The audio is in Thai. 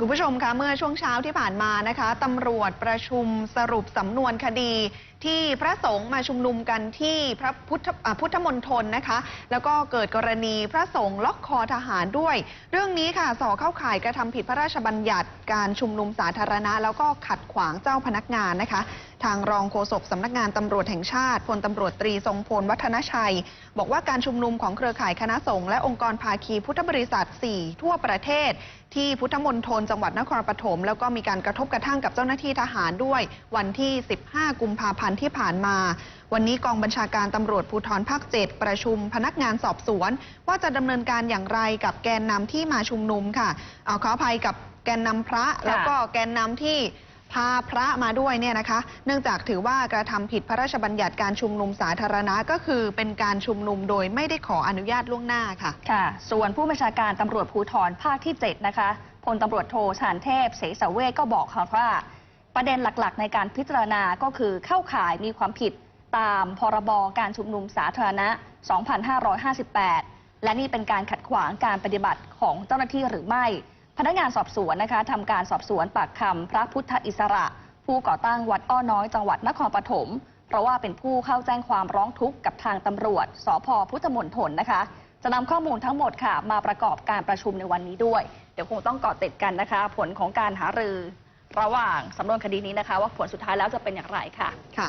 คุณผู้ชมคะเมื่อช่วงเช้าที่ผ่านมานะคะตำรวจประชุมสรุปสำนวนคดี ที่พระสงฆ์มาชุมนุมกันที่พระพุทธพุทธมณฑลนะคะ แล้วก็เกิดกรณีพระสงฆ์ล็อกคอทหารด้วย เรื่องนี้ค่ะส่อเข้าข่ายกระทำผิดพระราชบัญญัติการชุมนุมสาธารณะ แล้วก็ขัดขวางเจ้าพนักงานนะคะทางรองโฆษกสำนักงานตำรวจแห่งชาติพลตำรวจตรีทรงพลวัฒนชัย บอกว่าการชุมนุมของเครือข่ายคณะสงฆ์และองค์กรภาคีพุทธบริษัท 4 ทั่วประเทศ ที่พุทธมณฑลจังหวัดนครปฐมแล้วก็มีการกระทบกระทั่งกับเจ้าหน้าที่ทหารด้วย วันที่ 15 กุมภาพันธ์ที่ผ่านมา วันนี้กองบัญชาการตำรวจภูธรภาค 7 ประชุมพนักงานสอบสวน ว่าจะดำเนินการอย่างไรกับแกนนำที่มาชุมนุมค่ะ เอาขออภัยกับแกนนำพระแล้วก็แกนนำที่ พาพระมาด้วยเนี่ยนะคะ เนื่องจากถือว่ากระทำผิดพระราชบัญญัติการชุมนุมสาธารณะก็คือเป็นการชุมนุมโดยไม่ได้ขออนุญาตล่วงหน้าค่ะ ค่ะ ส่วนผู้บัญชาการตำรวจภูธรภาคที่ 7 นะคะพลตำรวจโทชานเทพ เสสเวก็บอกค่ะว่า ประเด็นหลักๆ ในการพิจารณาก็คือเข้าข่ายมีความผิดตามพรบการชุมนุมสาธารณะ 2558 และนี่เป็นการขัดขวางการปฏิบัติของเจ้าหน้าที่หรือไม่ พนักงานสอบสวนนะคะทำการสอบสวนปากคำพระพุทธอิสระ ผู้ก่อตั้งวัดอ้อน้อยจังหวัดนครปฐมเพราะว่าเป็นผู้เข้าแจ้งความร้องทุกข์กับทางตำรวจสพพุทธมณฑลนะคะ จะนำข้อมูลทั้งหมดค่ะ มาประกอบการประชุมในวันนี้ด้วย เดี๋ยวคงต้องเกาะติดกันนะคะ ผลของการหารือ ระหว่างสำนวนคดีนี้นะคะ ว่าผลสุดท้ายแล้วจะเป็นอย่างไรค่ะค่ะ